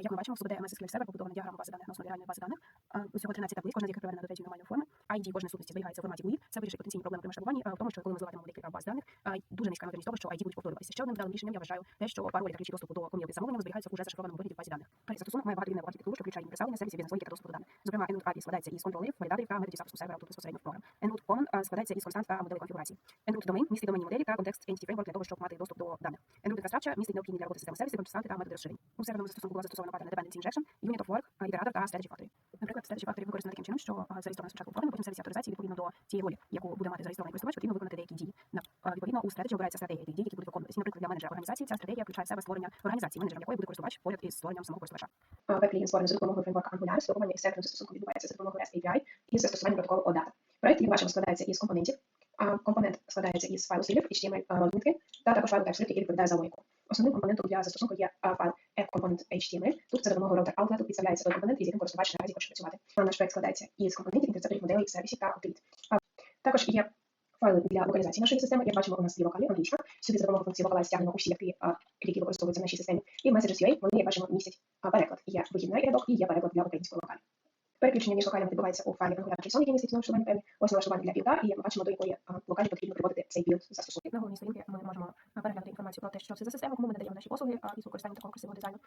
Як ми бачимо, в СУБД MSSQL сервер побудована діаграма бази даних на основі реальної бази даних. Усього 13 таблиць, кожна з яких приведена до третьої нормальної форми. ID кожної сутності зберігається у форматі GUI. Це вирішить потенційні проблеми при масштабуванні, е, в тому, що коли ми зливатимемо декілька баз даних, дуже низька ймовірність того, що ID будуть повторюватися. Ще одним вдалим рішенням я вважаю те, що паролі та ключі доступу до комірки замовлення зберігаються в уже зашифрованому вигляді в базі даних. Перший застосунок має багато рівневу архітектуру, що включає їм представлення сервісів бізнес-логіки та доступу до даних. Зокрема, Node API складається із контролерів, валідаторів та методів запуску сервера тут безпосередньо в програм. Node Common складається із констант та моделей конфігурації. Node Domain містить доменні моделі та контекст Entity Framework для того, щоб мати доступ до даних. Node Infrastructure містить необхідні для роботи системи сервісів, константи та методи розширень. У серверному застосунку була застосована паттерн Dependency Injection, Unit of Work, е, ітератор та Strategy Factory. Наприклад, Strategy Factory використано таким чином, що е, зареєстрована спочатку програма, потім сервіс авторизації відповідно до цієї ролі, яку буде мати зареєстрований користувач, потрібно виконати деякі дії. На- е, Відповідно, у Strategy обирається стратегія тих дій, які будуть виконуватися. Наприклад, для менеджера організації ця стратегія включає в себе створення організації, менеджером якої буде користувач поряд із створенням самого користувача. Веб-клієнт створений за допомогою фреймворка Angular, спілкування із серверним застосунком відбувається за допомогою REST API і застосуванням протоколу OData. Проект, як бачимо, складається із компонентів. А компонент складається із файлу стилів, HTML розмітки та також файлу TypeScript, який відповідає за логіку. Основним компонентом для застосунку є а, файл app.component.html. Тут за допомогою роутер outlet підставляється той компонент, із яким користувач наразі хоче працювати. Наш проект складається із компонентів, інтерцепторів, моделей, сервісів та утиліт. Також є файли для локалізації нашої системи. Як бачимо, у нас є локалі англійська. Сюди за допомогою функції локалайз стягнемо усі які, які використовуються в нашій системі. І Messages.ua, вони, як бачимо, містять переклад. Є вихідний рядок і є переклад для української локалі. Переключення між локалями відбувається у файлі Angular.json, який містить налаштування певні. Ось налаштування для білда, і як ми бачимо, до якої локалі потрібно приводити цей білд застосунку. На головній сторінці ми можемо е, переглянути інформацію про те, що це за система, кому ми надаємо наші послуги із використанням такого красивого дизайну.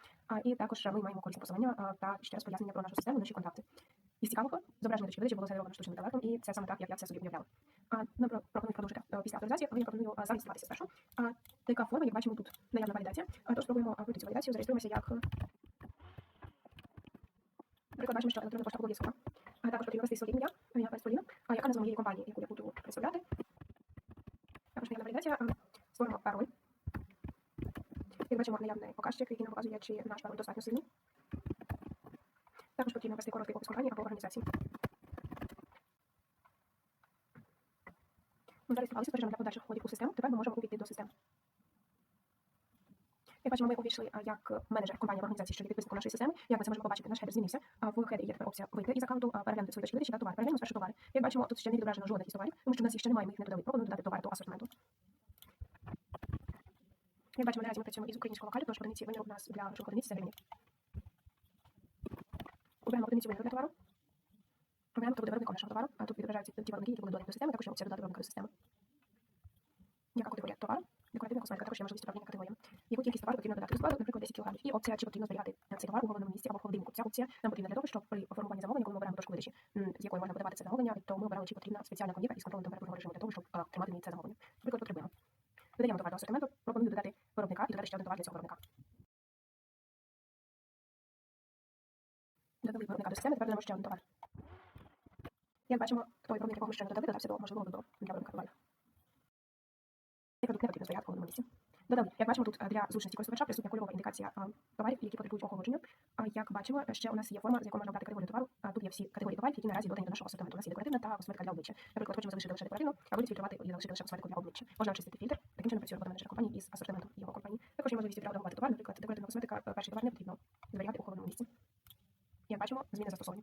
І також ми маємо корисні посилання та ще раз пояснення про нашу систему, наші контакти. Із цікавого зображення точки видачі було згенеровано штучним інтелектом, і це саме так, як я це собі уявляла. А, ну, пропоную продовжити е, після авторизації, але я пропоную зареєструватися спершу. Така форма, як бачимо, тут наявна валідація. Тож спробуємо пройти цю валідацію, зареєструємося як... е, Наприклад, бачимо, що електронна пошта обов'язкова. А також потрібно ввести своє ім'я, ім'я Поліна, яка назва моєї компанії, яку я буду представляти. Також наявна валідація, а, створимо пароль. Як бачимо, наявний показчик, який нам показує, чи наш пароль достатньо сильний. Також потрібно ввести короткий опис компанії або організації. Ми зареєструвалися, перейдемо для подальших входів у систему. Тепер ми можемо увійти до системи. Як бачимо, ми увійшли а, як менеджер компанії або організації, що є підписником нашої системи. Як ми це можемо побачити, наш хедер змінився. А в хедері є тепер опція вийти із аккаунту, а, переглянути свої точки видачі та товари. Переглянемо спершу товари. Як бачимо, тут ще не відображено жодних із товарів, тому що в нас їх ще немає, ми їх не додали. Пробуємо додати товари до асортименту. Як бачимо, наразі ми працюємо із українського локалю, тож одиниці виміру у нас для нашої одиниці це гривні. Обираємо одиницю виміру для товару. Обираємо, хто буде виробником нашого товару. А тут відображаються ті виробники, які були додані до системи, також опція додати виробника до системи. Яка категорія товару? Декоративна косметика, також є можливість управління категоріями. Яку кількість товару потрібно додати до складу, наприклад, 10 кг. І опція, чи потрібно зберігати цей товар у головному місці або в холодильнику. Ця опція нам потрібна для того, щоб при формуванні замовлення, коли ми обираємо точку видачі, з якої можна подавати це замовлення, то ми обирали, чи потрібна спеціальна комірка із контролем температурного режиму для того, щоб тримати в ній це замовлення. Наприклад, потребуємо. Додаємо товар до асортименту, пропоную додати виробника і додати ще один товар для цього виробника. Додали виробника до системи, тепер додамо ще один товар. Як бачимо, той виробник, якого ми ще не додали, додався до можливого вибору для виробника товарів. Цей продукт не потрібно зберігати в головному місці. Додали, як бачимо, тут е, для зручності користувача присутня кольорова індикація а, товарів, які потребують охолодження. Як бачимо, ще у нас є форма, з якої можна обрати категорію товару. Тут є всі категорії товарів, які наразі додані до нашого асортименту. У нас є декоративна та косметика для обличчя. Наприклад, хочемо залишити лише декоративну, а будуть і залишити лише косметику для обличчя. Можна очистити фільтр, таким чином працює робота менеджера компанії із асортиментом його компанії. Також є можливість відреагувати товар, наприклад, декоративна косметика, е, перший товар не потрібно зберігати у холодному місці. Як бачимо, зміни застосовані.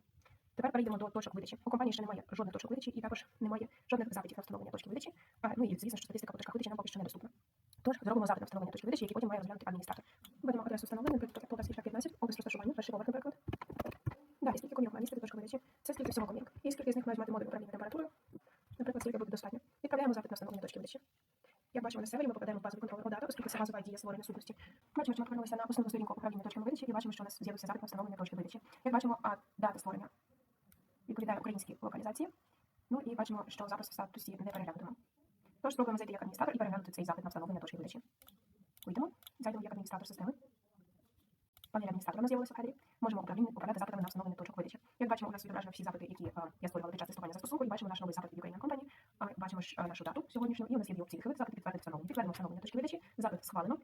Тепер перейдемо до точок видачі. У компанії ще немає жодних точок видачі і також немає жодних запитів на встановлення точки видачі. А, ну і звісно, що статистика по точках видачі нам поки що недоступна. Тож зробимо запит на встановлення точки видачі, який потім має розглянути адміністратор. Введемо адресу встановлення, наприклад, Полтавський шлях 15, опис розташування, перший поверх, наприклад. Далі, скільки комірок має містити точка видачі? Це скільки всього комірок. І скільки з них мають мати модуль управління температурою. Наприклад, скільки буде достатньо. Відправляємо запит на встановлення точки видачі. Як бачимо на сервері, ми попадаємо в базовий контролер OData, оскільки це базова дія створення сутності. Бачимо, що ми повернулися на основну сторінку управління точками видачі і бачимо, що у нас з'явився запит на встановлення точки видачі. Як бачимо, українській локалізації. Ну і бачимо, що запис в статусі не переглянутимо. Тож спробуємо зайти як адміністратор і переглянути цей запит на встановлення точки видачі. Вийдемо, зайдемо як адміністратор системи. Панель адміністратора з'явилася в хедрі. Можемо управляти запитами на встановлення точок видачі. Як бачимо, у нас відображено всі запити, які а, я створювала під час тестування застосунку, і бачимо наш новий запит від Ukrainian Company. А, бачимо ж, а, нашу дату сьогоднішню, і у нас є опції відхилити запит, підтвердити встановлення. Підтвердимо встановлення точки видачі, запит схвалено.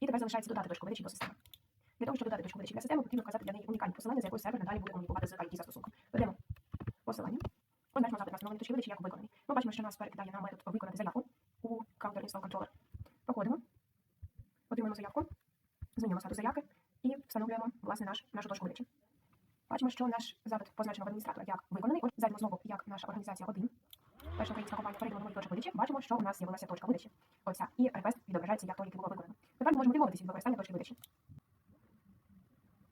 І тепер залишається додати точку видачі до системи. Для того, щоб додати точку видачі для системи, потрібно вказати для неї унікальні посилання, за якою сервер надалі буде комунікувати з IT застосунком. Ведемо посилання. Позначимо запит на встановлення точки видачі як виконаний. Ми бачимо, що нас перекидає на метод виконати заявку у Counter Install Controller. Проходимо, отримуємо заявку, змінюємо статус заявки і встановлюємо власне наш, нашу точку видачі. Бачимо, що наш запит позначено в адміністратора як виконаний. Ось зайдемо знову як наша організація 1. Перша українська компанія перейдемо до нової точки видачі. Бачимо, що у нас з'явилася точка видачі. Оця. І реквест відображається як той, який було виконано. Тепер ми можемо відмовитися від використання точки видачі.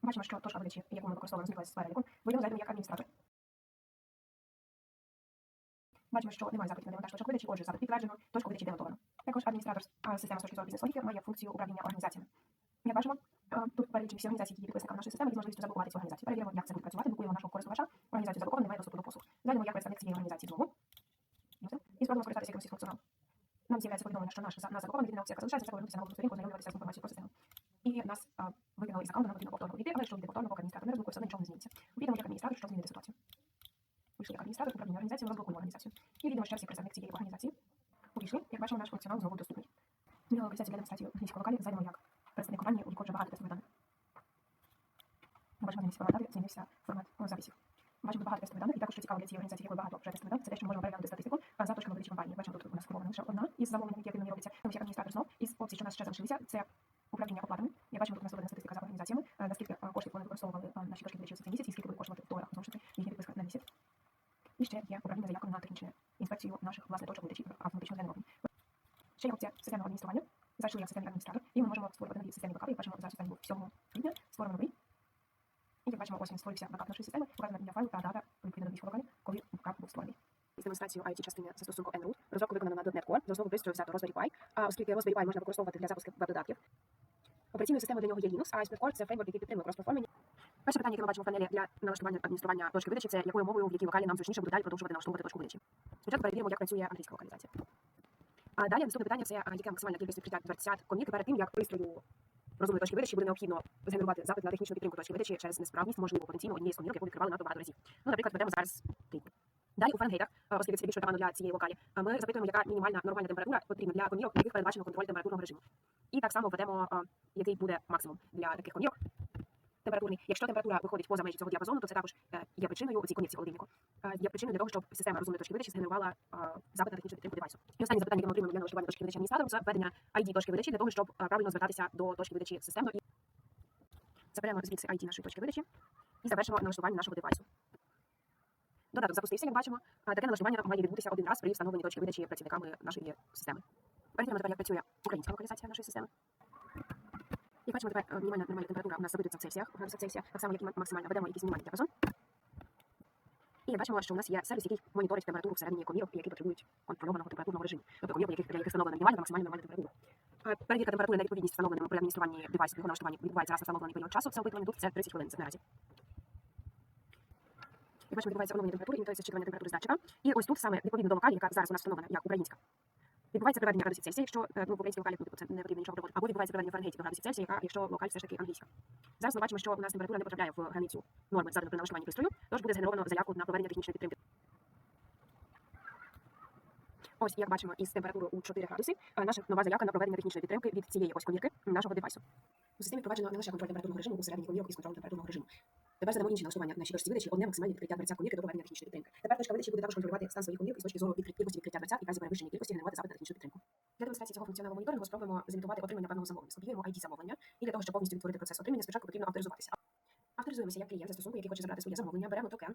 Бачимо, що точка видачі, яку ми використовуємо, зниклася з переліку. Вийдемо зайдемо як адміністратор. Бачимо, що немає запитів на демонтаж точок видачі, отже, запит підтверджено, точку видачі демотовано. Також адміністратор системи з точки зору бізнес-логіки має функцію управління організаціями. Як бачимо, тут перелічені всі організації, які є підписниками нашої системи, з можливістю заблокувати цю організацію. Перевіримо, як це буде працювати, блокуємо нашого користувача. Організацію заблоковано, немає доступу до послуг. Зайдемо як представник цієї організації знову. І спробуємо скористатися якимось функціоналом. Нам з'являється повідомлення, що наш за- нас заблоковано, єдина опція, яка залишається, це повернутися на головну сторінку, ознайомлюватися з інформацією про систему. І нас а, викинули із аккаунту, нам потрібно повторно увійти, але якщо війти повторно, поки адміністратор не розблокує, все нічого не зміниться. Увійдемо як адміністратор. Адміністратор, управління організацією, розблокуємо організацію. І відомо ще всі представник цієї організації. Увійшли, як бачимо, наш функціонал знову доступний. Змінила локалізацію для демонстрації англійського локалі, зайдемо як представник компанії, у вже багато тестових даних. Ми бачимо, формат даних змінився формат записів. Бачимо багато тестових даних, і також що цікаво для цієї організації, якої багато вже тестових даних, це те, що ми можемо переглянути статистику за точками видачі компанії. Бачимо, тут у нас сформована лише одна із замовлень, які мені робиться. Тому як адміністратор знов із опцій, що у нас ще залишилися, це управління оплатами. Я бачимо, тут у нас статистика за організаціями, наскільки коштів вони використовували наші точки видачі за і скільки буде коштувати в доларах, знову ж таки, їхня підписка на місяць. І ще є управління заявками на технічну інспекцію наших власне точок видачі автоматично генеровані. Ще є опція системного Зайшли як системний адміністратор, і ми можемо створювати нові системні бакапи. Як бачимо, зараз останній був 7 квітня, створимо новий. І як бачимо, ось він створився бакап нашої системи, вказана ім'я файлу та дата відповідно до локалі, коли бакап був створений. Із демонстрацією IT частини застосунку nRoot. Розробка виконана на .NET Core, за основу пристрою взято Raspberry Pi, а оскільки Raspberry Pi можна використовувати для запуску веб-додатків. Операційною системою для нього є Linux, а ASP.NET Core – це фреймворк, який підтримує крос-платформення. Перше питання, яке ми бачимо в панелі для налаштування адміністрування точки видачі, це якою мовою, в якій локалі нам зручніше буде далі продовжувати налаштовувати точку видачі. Спочатку перевіримо, як працює англійська локалізація. А далі наступне питання це яка максимальна кількість відкриття дверцят комірки перед тим, як пристрою розумної точки видачі буде необхідно згенерувати запит на технічну підтримку точки видачі через несправність, можливо, потенційно однієї з комірок, яку відкривали надто багато разів. Ну, наприклад, ведемо зараз трійку. Далі у Фаренгейтах, оскільки це більше для цієї локалі, ми запитуємо, яка мінімальна нормальна температура потрібна для комірок, яких передбачено контроль температурного режиму. І так само введемо, який буде максимум для таких комірок. Температурний. Якщо температура виходить поза межі цього діапазону, то це також е, є причиною цій комірці холодильнику. е, Є причиною для того, щоб система розумної точки видачі згенерувала е, запит на технічну підтримку девайсу. І останнє запитання, яке ми отримуємо для налаштування точки видачі адміністратором, це введення ID точки видачі для того, щоб правильно звертатися до точки видачі системно. І заберемо звідси ID нашої точки видачі і завершимо налаштування нашого девайсу. Додаток запустився, як бачимо. Таке налаштування має відбутися один раз при встановленні точки видачі працівниками нашої системи. Перевіримо тепер, як працює українська локалізація нашої системи. І бачимо тепер мінімальна нормальна температура у нас запитується в Цельсіях, в градусах Цельсія, так само, як і максимальна. Ведемо якийсь мінімальний діапазон. І бачимо, що у нас є сервіс, який моніторить температуру всередині комірок, які потребують контрольованого температурного режиму. Тобто комірок, яких, для яких встановлена мінімальна максимальна нормальна температура. Е, Перевірка температури на відповідність встановленим при адмініструванні девайсу, його налаштуванні відбувається раз на встановлений період часу. Це опитування тут це 30 хвилин, це наразі. Як бачимо, відбувається оновлення температури, імітується щитування температури з. І ось тут саме відповідно до локалі, яка зараз у нас встановлена як українська. Відбувається приведення градусів Цельсія, якщо е, ну, в українській локалі ну, це не потрібно нічого проводити, або відбувається приведення Фаренгейтів до градусів Цельсія, яка, якщо локаль все ж таки англійська. Зараз ми бачимо, що у нас температура не потрапляє в границю норми заданої при налаштуванні пристрою, тож буде згенеровано заявку на проведення технічної підтримки. Ось, як бачимо, із температурою у 4 градуси, е, наша нова заявка на проведення технічної підтримки від цієї ось комірки нашого девайсу. У системі впроваджено не лише контроль температурного режиму у середній комірок із контролем температурного режиму. Тепер задамо інші налаштування нашій точці видачі, одне максимальне відкриття дверця комірки до проведення технічної підтримки. Тепер точка видачі буде також контролювати стан своїх комірок із точки зору відкрит- кількості відкриття дверця і разі перевищення кількості генерувати запит на технічну підтримку. Для демонстрації цього функціонального моніторингу спробуємо зімітувати отримання певного замовлення. Скопіюємо ID замовлення, і для того, щоб повністю відтворити процес отримання, спочатку потрібно авторизуватися. Авторизуємося як клієнт застосунку, який хоче забрати своє замовлення, беремо токен.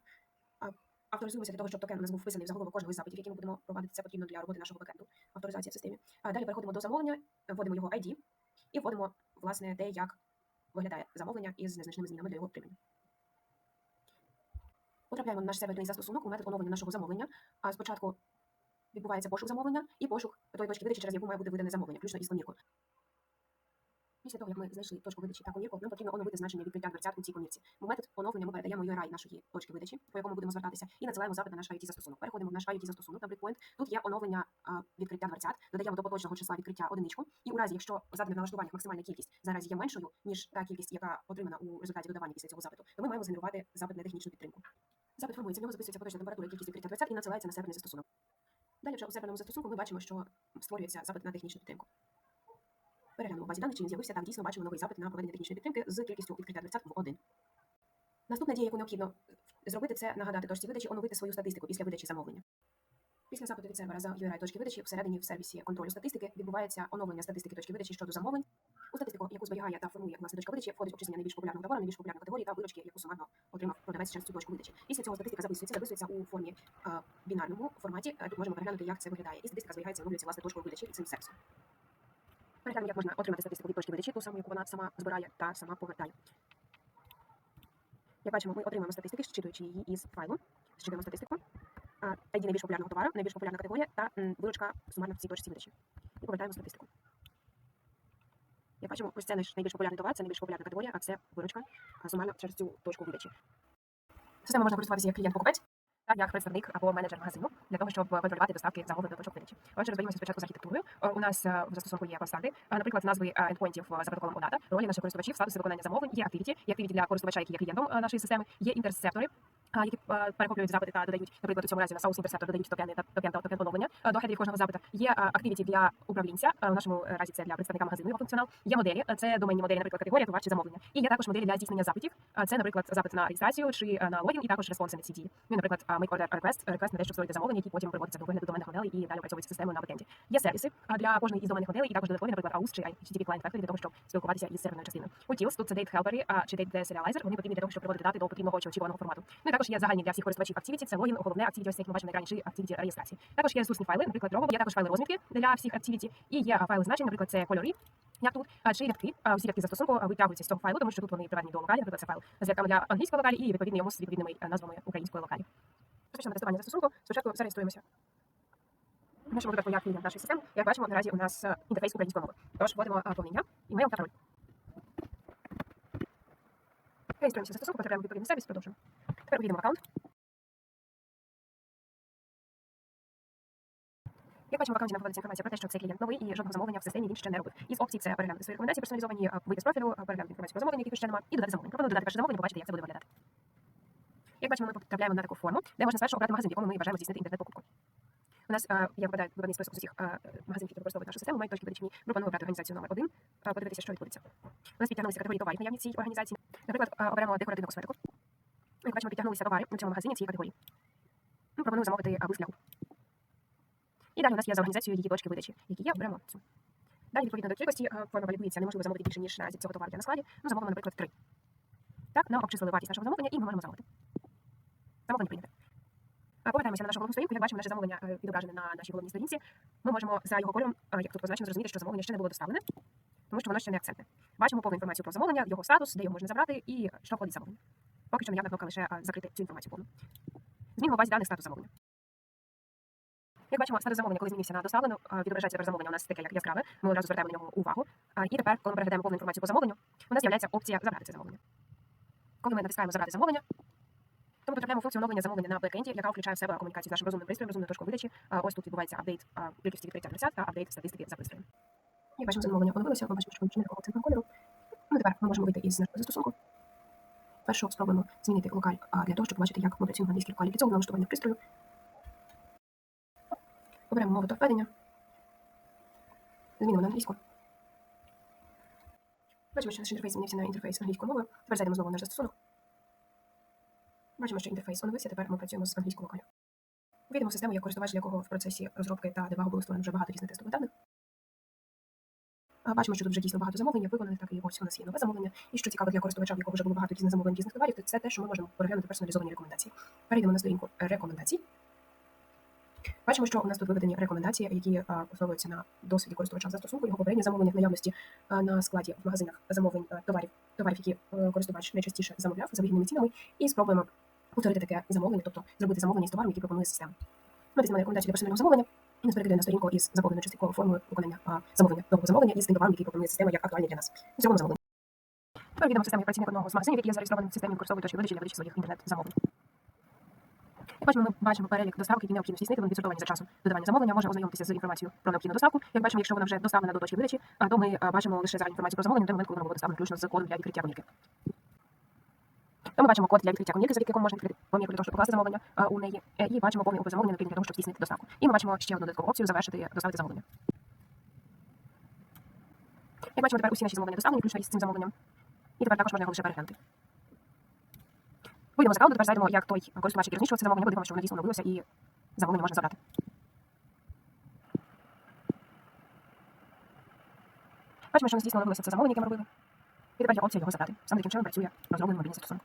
Авторизуємося для того, щоб токен у нас був вписаний в заголовок кожного із запитів, які ми будемо проводити. Це потрібно для роботи нашого бекенду. Авторизація в системі. Далі переходимо до замовлення, вводимо його ID і вводимо власне те, як виглядає замовлення із незначними змінами для його отримання. Потрапляємо на наш серверний застосунок у метод оновлення нашого замовлення. А спочатку відбувається пошук замовлення і пошук тої точки видачі, через яку має бути видане замовлення, включно із коміркою. Після того, як ми знайшли точку видачі та комірку, нам потрібно оновити значення відкриття дверцят у цій комірці. У метод оновлення ми передаємо URI нашої точки видачі, по якому будемо звертатися, і надсилаємо запит на наш IoT застосунок. Переходимо в наш IoT застосунок на Breakpoint. Тут є оновлення відкриття дверцят, додаємо до поточного числа відкриття одиничку. І у разі, якщо в налаштуваннях максимальна кількість зараз є меншою, ніж та кількість, яка отримана у результаті додавання після цього запиту, то ми маємо згенерувати запит на технічну підтримку. Запит формується, в нього записується поточна температура кількість відкриття дверцят і надсилається на серверний застосунок. Далі вже у серверному застосунку ми бачимо, що створюється запит на технічну підтримку. Переглянемо в базі даних, чи він з'явився. Так, дійсно бачимо новий запит на проведення технічної підтримки з кількістю відкриття дверцят в один. Наступна дія, яку необхідно зробити, це нагадати точці видачі, оновити свою статистику після видачі замовлення. Після запиту від сервера за URI точки видачі всередині в сервісі контролю статистики відбувається оновлення статистики точки видачі щодо замовлень. У статистику, яку зберігає та формує власне точка видачі, входить обчислення найбільш популярного товару, найбільш популярної категорії та виручки, яку сумарно отримав продавець через цю точку видачі. Після цього статистика записується, записується у формі а, бінарному форматі. Е, Тут можемо переглянути, як це виглядає. І статистика зберігається, оновлюється власне точкою видачі цим сервісом. Переглянемо, як можна отримати статистику від точки видачі, ту саму, яку вона сама збирає та сама повертає. Як бачимо, ми отримуємо статистики, зчитуючи її із файлу. Зчитуємо статистику. ID найбільш популярного товару, найбільш популярна категорія та виручка сумарна в цій точці видачі. І повертаємо статистику. Як бачимо, ось це найбільш популярний товар, це найбільш популярна категорія, а це виручка а, сумарна через цю точку видачі. Системою можна користуватися як клієнт-покупець як представник або менеджер магазину для того, щоб контролювати доставки замовлень до точок видачі. Отже, розберімося спочатку з архітектурою. У нас е, в застосунку є константи, наприклад, назви е, ендпойнтів е, за протоколом OData, ролі наших користувачів, статуси виконання замовлень, є активіті, є активіті для користувача, який є клієнтом нашої системи, є інтерсептори, які е, перехоплюють запити та додають, наприклад, у цьому разі на соус інтерсептор додають токени та токен та токен поновлення е, до хедрів кожного запита. Є е, activity для управлінця, в нашому разі це для представника магазину його функціонал. Є моделі, це доменні моделі, наприклад, категорія, товар чи замовлення. І є також моделі для здійснення запитів. Це, наприклад, запит на реєстрацію чи на логін, і також респонси на ці дії. Ну, наприклад, make order request, request на те, щоб створити замовлення, які потім переводяться до вигляду доменних моделей і далі опрацьовуються системою на бекенді. Є сервіси для кожної із доменних моделей, і також додаткові, наприклад, AUS чи HTTP Client Factory для того, щоб спілкуватися із серверною частиною. Utils, тут це date helper чи date serializer, вони потрібні для того, щоб приводити дати до потрібного чи очікуваного формату. Ну і також є загальні для всіх користувачів Activity, це логін, головне Activity, ось як ми бачимо на екрані, чи Activity реєстрації. Також є ресурсні файли, наприклад, Robo, є також файли розмітки для всіх Activity, і є файли значень, наприклад, це кольори, як тут, чи рядки. А, Всі рядки застосунку витягуються з цього файлу, тому що тут вони приведені до локалі, наприклад, це файл з рядками для англійської локалі і відповідно йому з відповідними назвами української локалі. Розпочнемо тестування застосунку. Спочатку зареєструємося. В нашому випадку я клієнт нашої системи. Як бачимо, наразі у нас е, інтерфейс української мови. Тож вводимо а, повне ім'я, імейл та пароль. Реєструємося застосунку, потрапляємо в відповідний сервіс, продовжуємо. Тепер увійдемо в аккаунт. Як бачимо, в аккаунті нам виводиться інформація про те, що це клієнт новий і жодного замовлення в системі він ще не робив. Із опцій це переглянути свої рекомендації персоналізовані, вийти з профілю, переглянути інформацію про замовлення, яких ще немає, і додати замовлення. Пропоную додати перше замовлення, побачити, як це буде виглядати. Як бачимо, ми потрапляємо на таку форму, де можна спершу обрати магазин, в якому ми бажаємо здійснити інтернет-покупку. У нас е, є випадає виведений список з усіх е, магазинів, які використовують нашу систему, мають точки видачі. Пропоную обрати організацію номер один, е, подивитися, що відбудеться. У нас підтягнулися категорії товарів наявні цій організації. Наприклад, е, оберемо декоративну косметику. Як бачимо, підтягнулися товари у цьому магазині цієї категорії. Ну, пропоную замовити е, для губ. І далі у нас є за організацією її точки видачі, які є, оберемо цю. Далі, відповідно до кількості, е, форма валідується, неможливо замовити більше, ніж наразі цього товару на складі. Ну, замовимо, наприклад, три. Так, нам обчислили вартість нашого замовлення і ми можемо замовити. Замовлення прийняте. А Повертаємося на нашу головну сторінку. Як бачимо, наше замовлення е, відображене на нашій головній сторінці. Ми можемо за його кольором, е, як тут позначено, зрозуміти, що замовлення ще не було доставлене, тому що воно ще не акцентне. Бачимо повну інформацію про замовлення, його статус, де його можна забрати і що входить замовлення. Поки що наявна кнопка лише закрити цю інформацію повну. Змінимо базі даних статус замовлення. Як бачимо, статус замовлення, коли змінився на доставлену, е, відображається тепер замовлення у нас таке як яскраве. Ми одразу звертаємо на нього увагу. І тепер, коли ми переглядаємо повну інформацію по замовленню, у нас з'являється опція забрати це замовлення. Коли ми натискаємо забрати замовлення, то ми потрапляємо функцію оновлення замовлення на бекенді, яка включає в себе комунікацію з нашим розумним пристроєм, розумною точкою видачі. Ось тут відбувається апдейт кількості відкриття адреса та апдейт статистики за пристроєм. Як бачимо, замовлення оновилося, ми бачимо, що центрного кольору. Ну, тепер ми можемо вийти із нашого застосунку. Першу спробуємо змінити локаль для того, щоб побачити, як ми працюємо в англійській локалі. Для цього налаштування пристрою. Оберемо мову та введення. Змінимо на англійську. Бачимо, що наш інтерфейс змінився на інтерфейс англійської мови. Тепер зайдемо знову в наш застосунок. Бачимо, що інтерфейс оновився, тепер ми працюємо з англійською локалю. Вийдемо в систему, як користувач, для якого в процесі розробки та дебагу було створено вже багато різних тестових даних. Бачимо, що тут вже дійсно багато замовлень, виконаних, так і ось у нас є нове замовлення. І що цікаво для користувача, в якого вже було багато різних замовлень різних товарів, то це те, що ми можемо переглянути персоналізовані рекомендації. Перейдемо на сторінку рекомендацій. Бачимо, що у нас тут виведені рекомендації, які а, основуються на досвіді користувача застосунку, його попереднє замовлення в наявності на складі в магазинах замовлень товарів, товарів, які е, користувач найчастіше замовляв за вигідними цінами, і спробуємо повторити таке замовлення, тобто зробити замовлення з товаром, який пропонує система. Ми візьмемо рекомендацію для персонального замовлення нас перекидає на сторінку із заповненою частковою формою виконання а, замовлення нового замовлення із тим товаром, який пропонує система як актуальний для нас. В цьому замовленні. Тепер відомо системі працівник одного з магазинів, який є зареєстрованим в системі використовує точки видачі для видачі своїх інтернет-замовлень. Як бачимо, ми бачимо перелік доставки, які необхідно здійснити, вони відсортовані за часом додавання замовлення. Можна ознайомитися з інформацією про необхідну доставку. Як бачимо, якщо вона вже доставлена до точки видачі, то ми бачимо лише загальну інформацію про замовлення на той момент, коли вона була доставлена включно з кодом для відкриття комірки. То ми бачимо код для відкриття комірки, завдяки якому можна відкрити комірку для того, щоб покласти замовлення у неї. Е, І бачимо повний опис замовлення необхідний для того, щоб здійснити доставку. І ми бачимо ще одну додаткову опцію завершити доставити замовлення. Як бачимо, тепер усі наші замовлення доставлені, включно із цим замовленням. І тепер також можна його лише переглянути. Вийдемо з аккаунту, тепер зайдемо, як той користувач, який розміщував це замовлення, подивимося, що воно дійсно оновилося і замовлення можна забрати. Бачимо, що у нас дійсно оновилося це замовлення, яке ми робили. І тепер є опція його забрати. Саме таким чином працює розроблений мобільний застосунок.